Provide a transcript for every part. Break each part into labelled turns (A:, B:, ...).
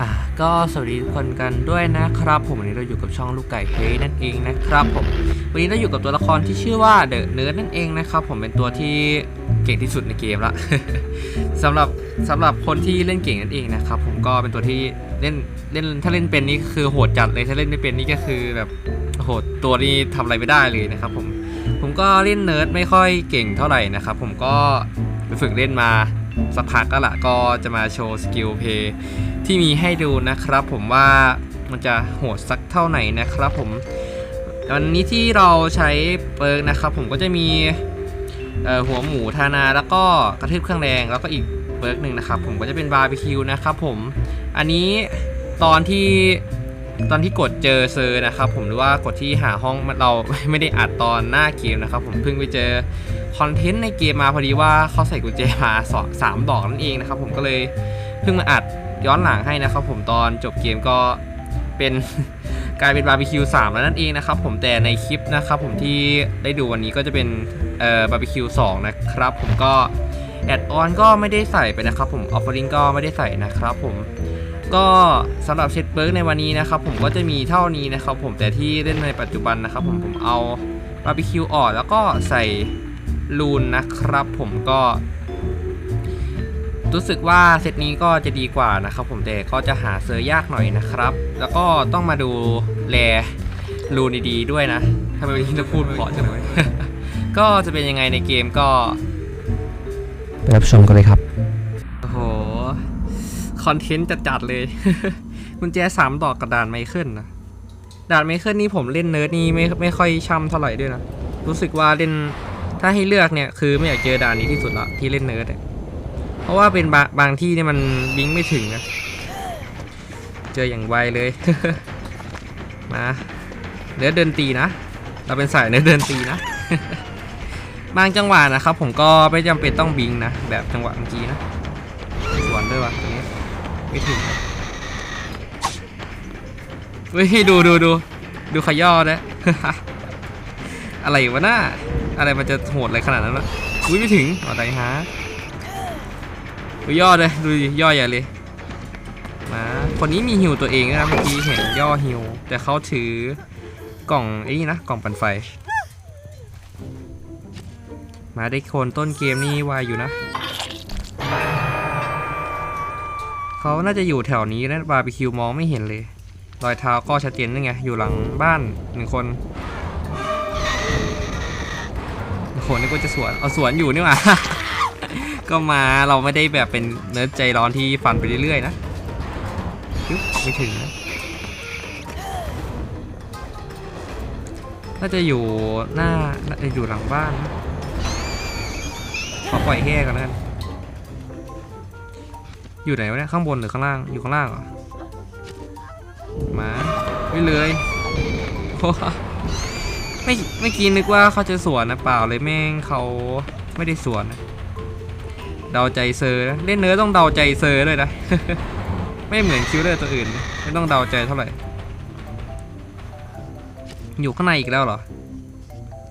A: อ่าก็สวัสดีทุกคนกันด้วยนะครับ ผมวันนี้เราอยู่กับช่องลูกไก่เพลย์นั่นเองนะครับผมวันนี้เราอยู่กับตัวละครที่ชื่อว่าเดอะเนิร์ดนั่นเองนะครับผมเป็นตัวที่เก่งที่สุดในเกมละสำหรับสำหรับคนที่เล่นเก่งนั่นเองนะครับผมก็เป็นตัวที่เล่นเล่นถ้าเล่นเป็นนี่คือโหดจัดเลยถ้าเล่นไม่เป็นนี่ก็คือแบบโหดตัวนี้ทำอะไรไม่ได้เลยนะครับผมผมก็เล่นเนิร์ดไม่ค่อยเก่งเท่าไหร่นะครับผมก็ไปฝึกเล่นมา สักพักก็ละก็จะมาโชว์สกิลเพย์ที่มีให้ดูนะครับผมว่ามันจะโหดสักเท่าไหนนะครับผมวันนี้ที่เราใช้เปิร์กนะครับผมก็จะมีหัวหมูทานาแล้วก็กระทืบเครื่องแรงแล้วก็อีกเปิร์กหนึ่งนะครับผมก็จะเป็นบาร์บีคิวนะครับผมอันนี้ตอนที่ตอนที่กดเจอเซอร์นะครับผมหรือว่ากดที่หาห้องเราไม่ได้อัดตอนหน้าเกมนะครับผมเพิ่งไปเจอ คอนเทนต์ในเกมมาพอดีว่าเขาใส่กุญแจมาสองสามดอกนั่นเองนะครับผมก็เลยเพิ่งมาอัดย้อนหลังให้นะครับผมตอนจบเกมก็เป็นกลายเป็นบาร์บีคิว3แล้วนั่นเองนะครับผมแต่ในคลิปนะครับผมที่ได้ดูวันนี้ก็จะเป็นเอ่อบาร์บีคิว2นะครับผมก็แอดออนก็ไม่ได้ใส่ไปนะครับผมออฟเฟอริงก็ไม่ได้ใส่นะครับผมก็สำหรับเซตเบิร์กในวันนี้นะครับผมก็จะมีเท่านี้นะครับผมแต่ที่เล่นในปัจจุบันนะครับผมผมเอาบาร์บีคิวออกแล้วก็ใส่ ลูนนะครับ ผมก็รู้สึกว่าเซตนี้ก็จะดีกว่านะครับ ผมแต่ก็จะหาเซอร์ยากหน่อยนะครับ แล้วก็ต้องมาดูแลรูนดีๆด้วยนะถ้าไม่ที่จะพูดเพาะจังเลยก็จะเป็นยังไงในเกมก็
B: ไปรับชมกันเลยครับ
A: โอ้โหคอนเทนต์จัดๆเลยกุญแจสามดอกกระดานไมเคิลนนะด่านไมเคิลนี่ผมเล่นเนิร์ดนี่ไม่ไม่ค่อยช่ำเท่าไหร่ด้วยนะรู้สึกว่าเล่น ถ้าให้เลือกเนี่ยคือไม่อยากเจอด่านนี้ที่สุดละที่เล่นเนิร์ดเนี่ยเพราะว่าเป็นบาบางที่เนี่ยมันบิงไม่ถึงนะเจออย่างไวเลย มาเนื้อเดินตีนะ เราเป็นสายเนื้อเดินตีนะ บางจังหวะนะครับ ผมก็ไม่จำเป็นต้องบิงนะ แบบจังหวะเมื่อกี้นะ สวนด้วยวะตรงนี้ไม่ถึงเฮ้ยดูดูดูดูขย่อนะอะไรวะน่า อะไรมันจะโหดอะไรขนาดนั้นวะอุ้ยไม่ถึงอ๋อไดฮาร์ดดูย่อเลยดูดิย่อใหญ่เลยมาคนนี้มีฮิวตัวเองนะเมื่อกี้เห็นย่อฮิวแต่เขาถือกล่องไอ้นี่นะกล่องปั่นไฟ มาได้คนต้นเกมนี่วายอยู่นะเขาน่าจะอยู่แถวนี้นะบาร์บีคิวมองไม่เห็นเลย รอยเท้าก็ชัดเจนนี่ไงอยู่หลังบ้านหนึ่งคน หนี่ก็จะสวนเอาสวนอยู่นี่หว่า ก็มาเราไม่ได้แบบเป็นเนื้อใจร้อนที่ฟันไปเรื่อยๆนะไม่ถึงนะน่าจะอยู่หน้าน่าจะอยู่หลังบ้านนะขอปล่อยแห้ก่อนแล้วกันอยู่ไหนวะเนี่ยข้างบนหรือข้างล่างอยู่ข้างล่างเหรอมาไม่เลยโอ้ ไม่เมื่อกี้นึกว่าเขาจะสวนนะเปล่าเลยแม่งเขาไม่ได้สวนนะเดาใจเซอร์นะเล่นเนื้อต้องเดาใจเซอร์ด้วยนะ ไม่เหมือนคิวเลอร์ตัวอื่น ไม่ต้องเดาใจเท่าไหร่ อยู่ข้างในอีกแล้วเหรอ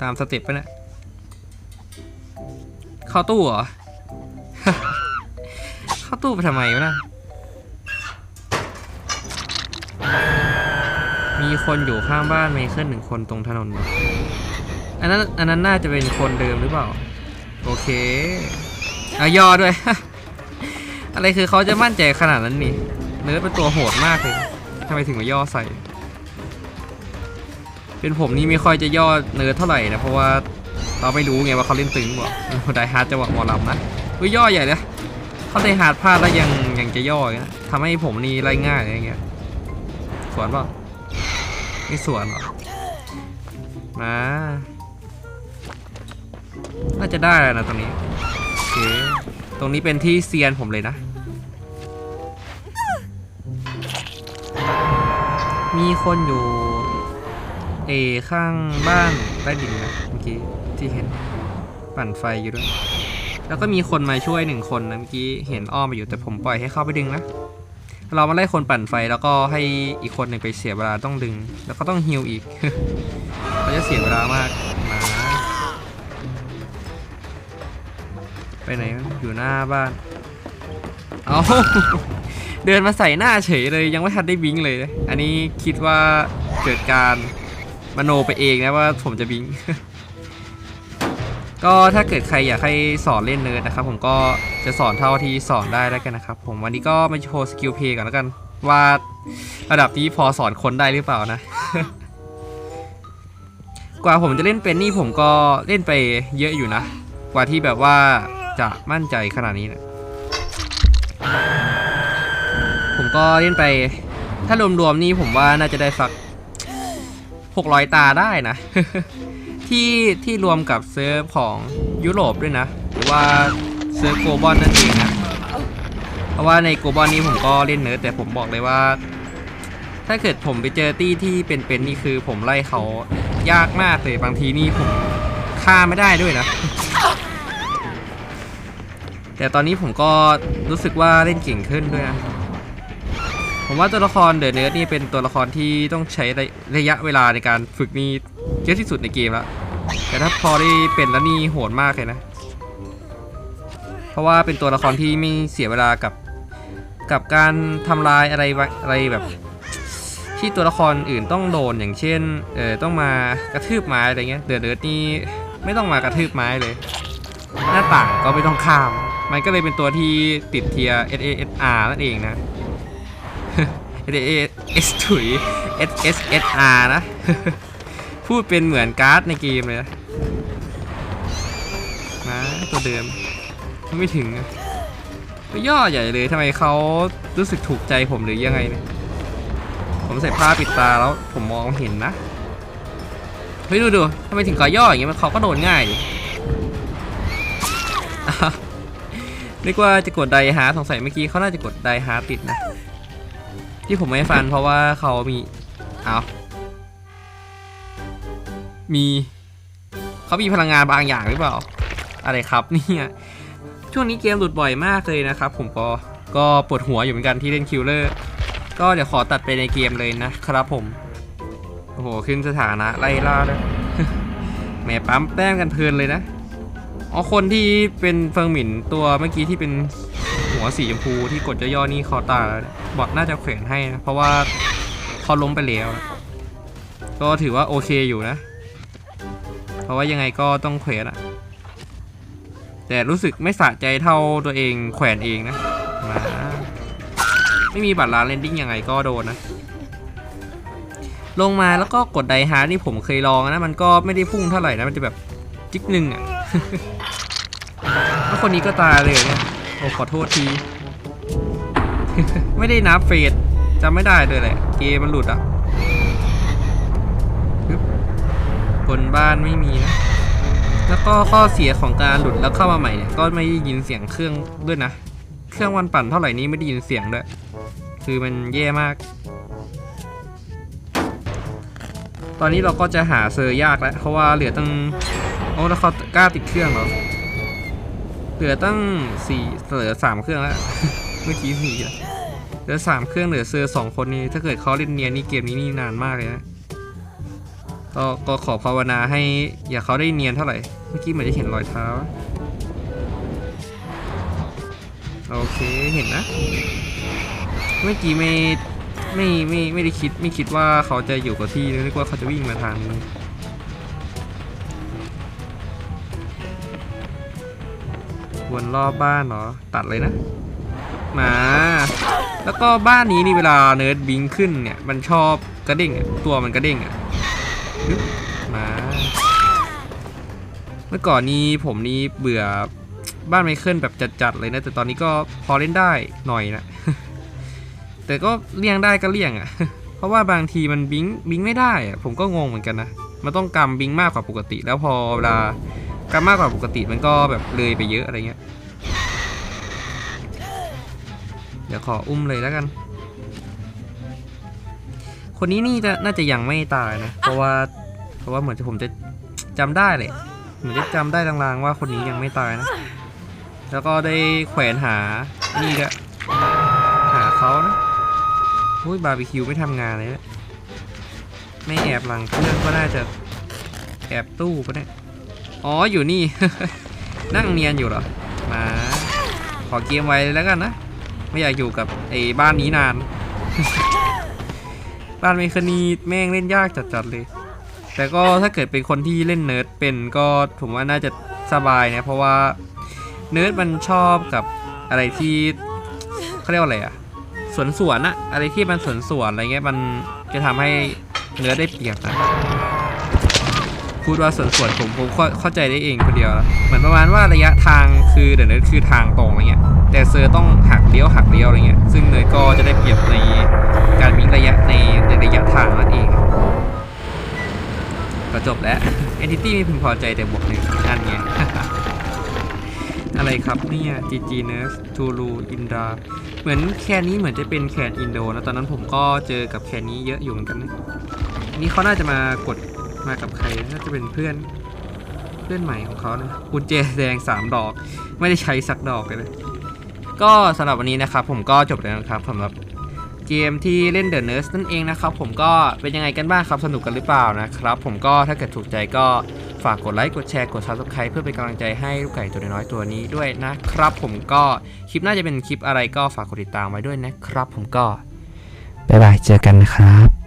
A: ตามสเต็ปไปนี่ยเข้าตู้เหรอ เข้าตู้ไปทำไมวะนะ มีคนอยู่ข้างบ้านไมเคิลหนึ่งคนตรงถนนอันนั้นอันนั้นน่าจะเป็นคนเดิมหรือเปล่า โอเคอะย่อด้วย อะไรคือเขาจะมั่นใจขนาดนั้นนี่เนื้อเป็นตัวโหดมากเลยทำไมถึงมาย่อใส่ เป็นผมนี่ไม่ค่อยจะย่อเนื้อเท่าไหร่นะเพราะว่าเราไม่รู้ไงว่าเขาเล่นตึงบ่ไดฮาร์ดจังหวะหมอลำนะอุ้ยย่อใหญ่เลยเขาไดฮาร์ดพลาดแล้วยังยังจะย่ออย่างเงี้ยทำให้ผมนี่ไล่ง่ายอะไรอย่างเงี้ยสวนเปล่า ไม่สวนหรอมาน่าจะได้แล้วนะตรงนี้โอเคตรงนี้เป็นที่เซียนผมเลยนะ มีคนอยู่เอข้างบ้านใต้ดินนะเมื่อกี้ที่เห็นปั่นไฟอยู่ด้วย แล้วก็มีคนมาช่วยหนึ่งคนนะเมื่อกี้เห็นอ้อมไปอยู่แต่ผมปล่อยให้เข้าไปดึงนะ เรามาไล่คนปั่นไฟแล้วก็ให้อีกคนหนึ่งไปเสียเวลาต้องดึง แล้วก็ต้องฮิวอีกเขาจะเสียเวลามากมาไปไหนอยู่หน้าบ้านเอาเดินมาใส่หน้าเฉยเลยยังไม่ทันได้บิงเลย อันนี้คิดว่าเกิดการมโนไปเองนะว่าผมจะบิง ก็ถ้าเกิดใครอยากให้สอนเล่นเนิร์ดนะครับ ผมก็จะสอนเท่าที่สอนได้แล้วกันนะครับ ผมวันนี้ก็มาโชว์สกิลเพย์ก่อนแล้วกัน ว่าระดับนี้พอสอนคนได้หรือเปล่านะ กว่าผมจะเล่นเป็นนี่ผมก็เล่นไปเยอะอยู่นะ กว่าที่แบบว่าจะมั่นใจขนาดนี้นะผมก็เล่นไป ถ้ารวมๆนี่ผมว่าน่าจะได้สัก600ตาได้นะ ที่ที่รวมกับเซิร์ฟของยุโรปด้วยนะ หรือว่าเซิร์ฟโกลบอลนั่นเองนะเพราะว่าในโกลบอลนี้ผมก็เล่นเนิร์ดแต่ผมบอกเลยว่า ถ้าเกิดผมไปเจอตี้ที่เป็นๆนี่คือผมไล่เขายากมากเลยบางทีนี่ผมฆ่าไม่ได้ด้วยนะ แต่ตอนนี้ผมก็รู้สึกว่าเล่นเก่งขึ้นด้วยนะ ผมว่าตัวละครเดอะเนิร์ดนี่เป็นตัวละครที่ต้องใช้ระยะเวลาในการฝึกนี่เยอะที่สุดในเกมแล้ว แต่ถ้าพอได้เป็นแล้วนี่โหดมากเลยนะ เพราะว่าเป็นตัวละครที่ไม่เสียเวลากับกับการทำลายอะไรอะไรแบบ ที่ตัวละครอื่นต้องโดนอย่างเช่นเออต้องมากระทืบไม้อะไรเงี้ยเดอะเนิร์ดนี่ไม่ต้องมากระทืบไม้เลย หน้าต่างก็ไม่ต้องข้าม มันก็เลยเป็นตัวที่ติดเทีย S A S R นั่นเองนะ S A S ถุย S S S R นะ พูดเป็นเหมือนการ์ดในเกมเลยนะตัวเดิม ไม่ถึงอะไปย่อใหญ่เลยทำไมเขารู้สึกถูกใจผมหรือยังไงเนี่ยผมใส่ผ้าปิดตาแล้วผมมองเห็นนะเฮ้ยดูดูทำไมถึงก่อย่ออย่างเงี้ยมันเขาก็โดนง่ายดิอะนึกว่าจะกดไดฮาร์ดสงสัยเมื่อกี้เขาน่าจะกดไดฮาร์ดติดนะ ที่ผมไม่ฟันเพราะว่าเขามีเอามีเขามีพลังงานบางอย่างหรือเปล่า อะไรครับเนี่ยช่วงนี้เกมหลุดบ่อยมากเลยนะครับ ผมก็ก็ปวดหัวอยู่เหมือนกันที่เล่นคิลเลอร์ก็เดี๋ยวขอตัดไปในเกมเลยนะครับผม โอ้โห ขึ้นสถานะไล่ล่าด้วยแหมปั๊มแต้มกันเพลินเลยนะอ๋อคนที่เป็นเฟิงหมินตัวเมื่อกี้ที่เป็นหัวสีชมพูที่กดย่อๆนี่เขาตาแล้วเนี่ย บอทน่าจะแขวนให้นะ เพราะว่าเขาล้มไปแล้ว ก็ถือว่าโอเคอยู่นะ เพราะว่ายังไงก็ต้องแขวนอะแต่รู้สึกไม่สะใจเท่าตัวเองแขวนเองนะมาไม่มีบัตรลานเลนดิ้งยังไงก็โดนนะ ลงมาแล้วก็กดไดฮาร์ดนี่ผมเคยลองนะ มันก็ไม่ได้พุ่งเท่าไหร่นะ มันจะแบบจิ๊กหนึ่งอะแล้วคนนี้ก็ตายเลยเหรอเนี่ยโอ้ขอโทษที ไม่ได้นับเฟสจำไม่ได้เลยแหละ เกมมันหลุดอะปึ๊บนบ้านไม่มีนะ แล้วก็ข้อเสียของการหลุดแล้วเข้ามาใหม่เนี่ยก็ไม่ได้ยินเสียงเครื่องด้วยนะ เครื่องวันปั่นเท่าไหร่นี้ไม่ได้ยินเสียงด้วย คือมันแย่มาก ตอนนี้เราก็จะหาเซอร์ยากแล้ว เพราะว่าเหลือตั้งโอ้แล้วเขากล้าติดเครื่องเหรอ เหลือตั้งสี่เหลือสามเครื่องแล้ว เมื่อกี้สี่อะเหลือสามเครื่องเหลือเซอร์สองคนนี้ ถ้าเกิดเขาเล่นเนียนนี่เกมนี้นี่นานมากเลยนะก็ก็ขอภาวนาให้อย่าเขาได้เนียนเท่าไหร่ เมื่อกี้เหมือนจะเห็นรอยเท้า โอเคเห็นนะ เมื่อกี้ไม่ไม่ไม่ไม่ได้คิดไม่คิดว่าเขาจะอยู่กับที่นึกว่าเขาจะวิ่งมาทางนี้วนรอบบ้านเหรอ ตัดเลยนะมา แล้วก็บ้านนี้นี่เวลาเนิร์ดบิงขึ้นเนี่ย มันชอบกระเด้งตัวมันกระเด้งอะมา เมื่อก่อนนี้ผมนี่เบื่อบ้านไมเคิลแบบจัดๆเลยนะ แต่ตอนนี้ก็พอเล่นได้หน่อยนะ แต่ก็เลี่ยงได้ก็เลี่ยงอะ เพราะว่าบางทีมันบิงบิงไม่ได้อะผมก็งงเหมือนกันนะ มันต้องกำบิงมากกว่าปกติ แล้วพอเวลากำมากกว่าปกติมันก็แบบเลยไปเยอะอะไรเงี้ย เดี๋ยวขออุ้มเลยแล้วกัน คนนี้นี่จะน่าจะยังไม่ตายนะ เพราะว่าเพราะว่าเหมือนจะผมจะจำได้เลยเหมือนจะจำได้ลางๆว่าคนนี้ยังไม่ตายนะ แล้วก็ได้แขวนหานี่ก็หาเขานะอุ้ยบาร์บีคิวไม่ทำงานเลยนะไม่แอบหลังเครื่องก็น่าจะแอบตู้ปะเนี่ยอ๋ออยู่นี่ นั่งเนียนอยู่เหรอมาขอเกมไว้แล้วกันนะ ไม่อยากอยู่กับไอ้บ้านนี้นาน บ้านเมคานีแม่งเล่นยากจัดๆเลย แต่ก็ถ้าเกิดเป็นคนที่เล่นเนิร์ดเป็นก็ผมว่าน่าจะสบายนะเพราะว่าเนิร์ดมันชอบกับอะไรที่เขาเรียกว่าอะไรอะสวนสวนอะอะไรที่มันสวนสวนอะไรเงี้ยมันจะทำให้เนื้อได้เปรียบนะ พูดว่าสวนสวนๆผมผมเข้าใจได้เองคนเดียว เหมือนประมาณว่าระยะทางคือเดี๋ยวเนิร์ดคือทางตรงอะไรเงี้ย แต่เซอร์ต้องหักเลี้ยวหักเลี้ยวอะไรเงี้ย ซึ่งเนิร์ดก็จะได้เปรียบในการวิ่งระยะในในระยะทางนั่นเองก็จบแล้ว Entity ไม่พึงพอใจแต่บวกหนึ่งนั่นไงอะไรครับเนี่ย GG Nurse Tulu Indra เหมือนแคนนี้เหมือนจะเป็นแคนอินโดนะตอนนั้นผมก็เจอกับแคนนี้เยอะอยู่เหมือนกันนะนี่เขาน่าจะมากด มากับใครน่าจะเป็นเพื่อนเพื่อนใหม่ของเขานะกุญแจแดง 3 ดอก ไม่ได้ใช้สักดอกเลยนะก็สำหรับวันนี้นะครับผมก็จบแล้วนะครับสำหรับเกมที่เล่น The Nurse นั่นเองนะครับผมก็เป็นยังไงกันบ้างครับสนุกกันหรือเปล่านะครับ ผมก็ถ้าเกิดถูกใจก็ฝากกดไลค์กดแชร์กด Subscribe เพื่อเป็นกำลังใจให้ลูกไก่ตัวน้อยตัวนี้ด้วยนะครับ ผมก็คลิปน่าจะเป็นคลิปอะไรก็ฝากกดติดตามไว้ด้วยนะครับ ผมก็
B: บ๊ายบายเจอกันนะครับ